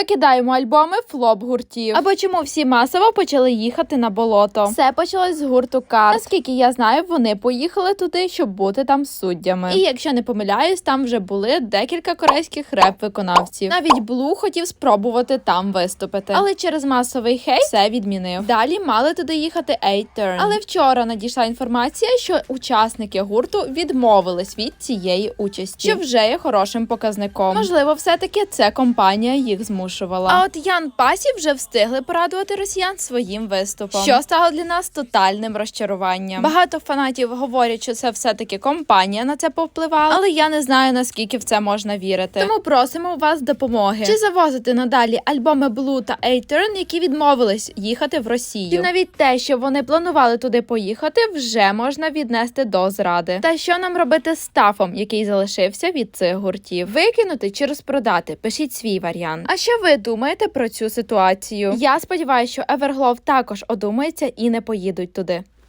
Викидаємо альбоми флоп гуртів. Або чому всі масово почали їхати на болото. Все почалось з гурту Кар. Наскільки я знаю, вони поїхали туди, щоб бути там суддями. І якщо не помиляюсь, там вже були декілька корейських реп-виконавців. Навіть Блу хотів спробувати там виступити, але через масовий хейт все відмінив. Далі мали туди їхати A-Turn. Але вчора надійшла інформація, що учасники гурту відмовились від цієї участі, що вже є хорошим показником. Можливо, все-таки це компанія їх змушувала. А от Ян Пасі вже встигли порадувати росіян своїм виступом, що стало для нас тотальним розчаруванням. Багато фанатів говорять, що це все-таки компанія на це повпливала, але я не знаю наскільки в це можна вірити. Тому просимо у вас допомоги. Чи завозити надалі альбоми Blue та A-Turn, які відмовились їхати в Росію? Чи навіть те, що вони планували туди поїхати, вже можна віднести до зради. Та що нам робити з стафом, який залишився від цих гуртів? Викинути чи розпродати? Пишіть свій варіант. А що ви думаєте про цю ситуацію? Я сподіваюся, що Everglow також одумається і не поїдуть туди.